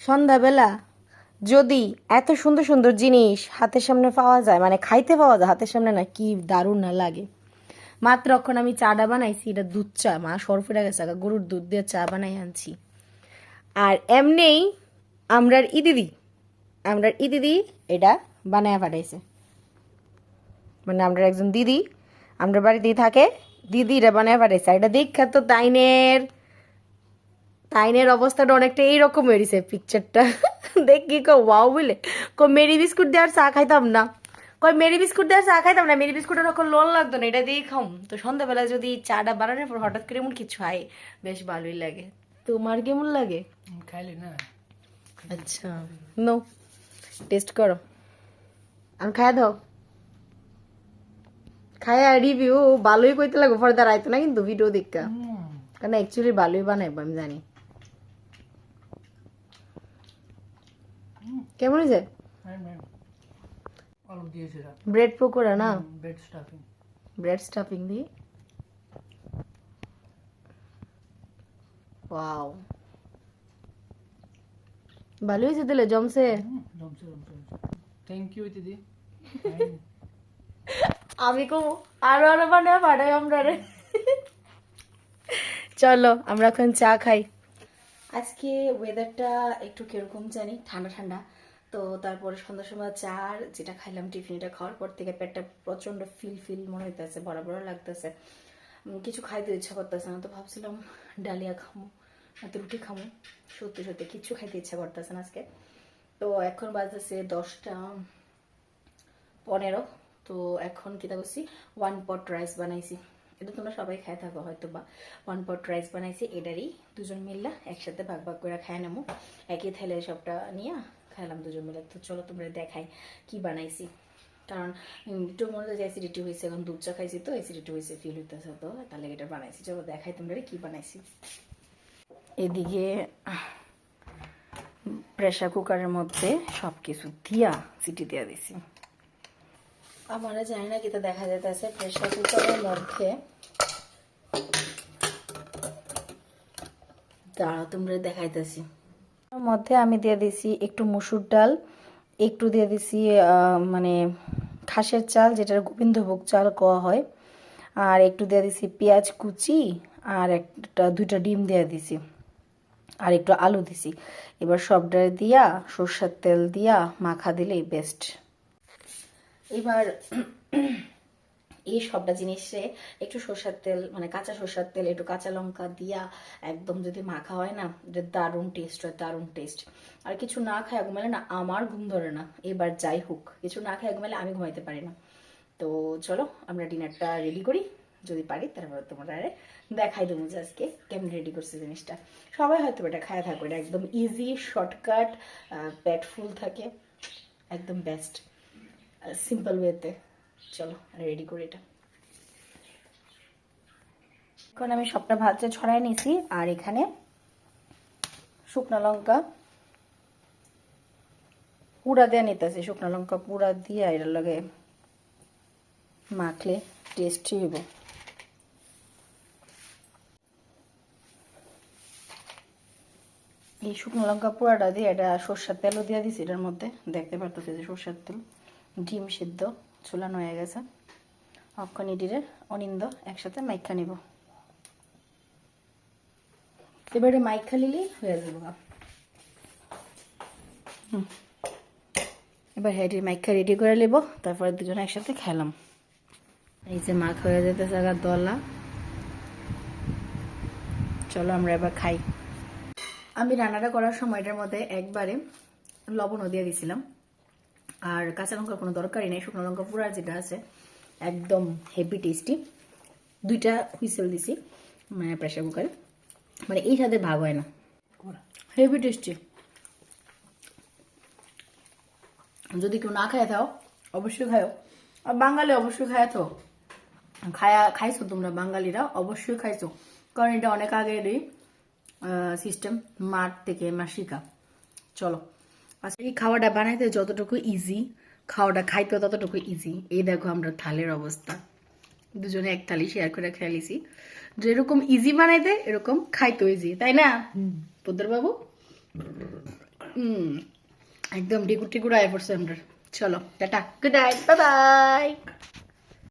সন্ধ্যাবেলা যদি এত সুন্দর সুন্দর জিনিস হাতের সামনে পাওয়া যায় মানে খাইতে পাওয়া যায়, হাতের সামনে না, কি দারুণ না লাগে। মাত্র এখন আমি চাটা বানাইছি, এটা দুধ চা, মা সরফেরা গেছে গরুর দুধ দিয়ে চা বানাই আনছি। আর এমনিই আমরার ই দিদি আমরার ইদিদি এটা বানায় পাঠাইছে। মানে আমরা একজন দিদি, আমরা বাড়িতেই থাকে দিদি এটা বানায় পাঠাইছে। এটা দেখা তো তাইনের তাইনের অবস্থাটা অনেকটা এইরকম হয়েছে পিকচারটা দেখি কো ওয়াও বলে। কো মেরি বিস্কুট দেওয়ার চা খাইতাম না। কই মেরি বিস্কুট দেওয়ার চা খাইতাম না। মেরি বিস্কুটের ওরকম লোন লাগতো না এটা দিয়ে খাম। তো সন্ধ্যাবেলা যদি চাটা বানানোর পর হঠাৎ করে এমন কিছু হয় বেশ ভালোই লাগে। তোমার কেমন লাগে? খাইলে না। আচ্ছা নো টেস্ট করো। আমি খাইয়া দাও। খাইয়া রিভিউ ভালোই কইতে লাগবো। পরে দাঁড়াইতো না কিন্তু ভিডিও দেখা কারণ অ্যাকচুয়ালি ভালোই বানাইবো আমি জানি। কেমন হয়েছে? ব্রেড পকোড়া না? বেড স্টাফিং ব্রেড স্টাফিং দিয়ে? ওয়াও ভালো হয়েছে তাহলে জমছে? থ্যাংক ইউ দিদি। আমি কো আরও আরও বানায় পাঠাই আমরা রে। চলো আমরা এখন চা খাই। আজকে ওয়েদারটা একটু কীরকম জানি? ঠান্ডা ঠান্ডা। তো তারপরে সন্ধ্যার সময় চা যেটা খাইলাম টিফিনটা খাওয়ার পর থেকে পেটটা প্রচণ্ড ফিল ফিল মনে হইতেছে, বড় বড় লাগতেছে। কিছু খাইতে ইচ্ছা করতেছে না, তো ভাবছিলাম ডালিয়া খামো, নয়তো রুটি খামো। সত্যি সত্যি কিছু খাইতে ইচ্ছা করতেছে না আজকে। তো এখন বাজতেছে দশটা পনেরো। তো এখন কিতা করছি ওয়ান পট রাইস বানাইছি। এটা তোমরা সবাই খায় থাকো হয়তো বা ওয়ান পট রাইস বানাইছি, এটারই দুজন মিললা একসাথে ভাগ ভাগ করে খাই নেব। একই থাইলে সবটা নিয়ে খাইলাম দুজন মিলে তো চলো তোমরা দেখাই কি বানাইছি। কারণ একটু মনে হচ্ছে অ্যাসিডিটি হয়েছে এখন দুধ চা খাইছি তো অ্যাসিডিটি হয়েছে ফিল হইতেছে তো, তাহলে এটা বানাইছি। চলো দেখাই তোমরা কি বানাইছি। এদিকে প্রেশার কুকারের মধ্যে সব কিছু দিয়া সিটি দিয়া দিছি। আমরা জানি না কিতা দেখা যাইতেছে। প্রেশার কুকারের মধ্যে। দাঁড়াও, তোমরা দেখাইতেছি। মধ্যে আমি দিয়ে দিছি একটু মুসুর ডাল, একটু দিয়ে দিছি মানে খাসের চাল যেটা গোবিন্দভোগ চাল কোয়া হয়। আর একটু দিয়ে দিছি পেঁয়াজ কুচি, আর একটা, দুইটা ডিম দিয়ে দিছি। আর একটু আলু দিছি। এবার সবটা দিয়া সর্ষের তেল দিয়া মাখা দিলেই বেস্ট এবার এই সবটা জিনিসে একটু সর্ষের তেল মানে কাঁচা সর্ষের তেল, একটু কাঁচা লঙ্কা দিয়া একদম যদি মাখা হয় না, এটা দারুণ টেস্ট হয়, দারুণ টেস্ট আর কিছু না খায় ঘুমালে না, আমার ঘুম ধরে না। এবার যাই হোক, কিছু না খায় ঘুমালে আমি ঘুমাইতে পারি না। তো চলো, আমরা ডিনারটা রেডি করি। যদি পারি, তারপরে তোমরা দেখাই দেবো যে আজকে কেমন রেডি করছে জিনিসটা। সবাই হয়তো এটা খায় থাকবে, এটা একদম ইজি শর্টকাট পেট ফুল থাকে, একদম বেস্ট সিম্পল ওয়েতে। চলো, রেডি করি এটা। এখন আমি সবটা ভাজতে ছড়াই নিছি, আর এখানে শুকনো লঙ্কা পুরা দিয়ে নিতেছি। শুকনো লঙ্কা পুরা দিয়ে এটার লগে মাখলে টেস্টি হইব। এই শুকনো লঙ্কা পুরাটা দিয়ে এটা সর্ষের তেলও দিয়ে দিছি, এটার মধ্যে। দেখতে পারতেছি যে সর্ষের তেল। ডিম সিদ্ধ, চুলানো হয়ে গেছে। অক্ষণি ডিরে অনিন্দ একসাথে মাইখা নিব। এবারে মাইখা নিলেই হয়ে যাব এবার হেডি মাইখা রেডি করে নেব, তারপরে দুজন একসাথে খেলাম। এই যে মাখ হয়ে যেতে জায়গা দলা। চলো আমরা এবার খাই। আমি রান্নাটা করার সময়টার মধ্যে একবারে লবণও দিয়ে দিছিলাম। আর কাঁচা লঙ্কার কোনো দরকারই নেই, শুকনো লঙ্কা পুরা যেটা আছে, একদম হেভি টেস্টি দুইটা হুইসেল দিছি মানে প্রেশার কুকারে মানে এই সাথে ভাগ হয় না। হেভি টেস্টি যদি কেউ না খায় থাও অবশ্যই খাও আর বাঙালি অবশ্যই খায় তো। খায়া, খাইছো তোমরা বাঙালিরা, অবশ্যই খাইছো। কারণ এটা অনেক আগেরই সিস্টেম মাঠ থেকে মাসিকা। চলো। আচ্ছা এই খাওয়াটা বানাইতে যতটুকু ইজি খাওয়াটা খাইতে ততটুকু ইজি এই দেখো আমরা থালের অবস্থা। দুজনে এক থালি শেয়ার করে খেয়ালিছি যেরকম ইজি বানাইতে এরকম খাইতো ইজি তাই না? বাবু হুম একদম ডিকুর টিকুর আয় পড়ছে আমরা চলো tata. Good night bye bye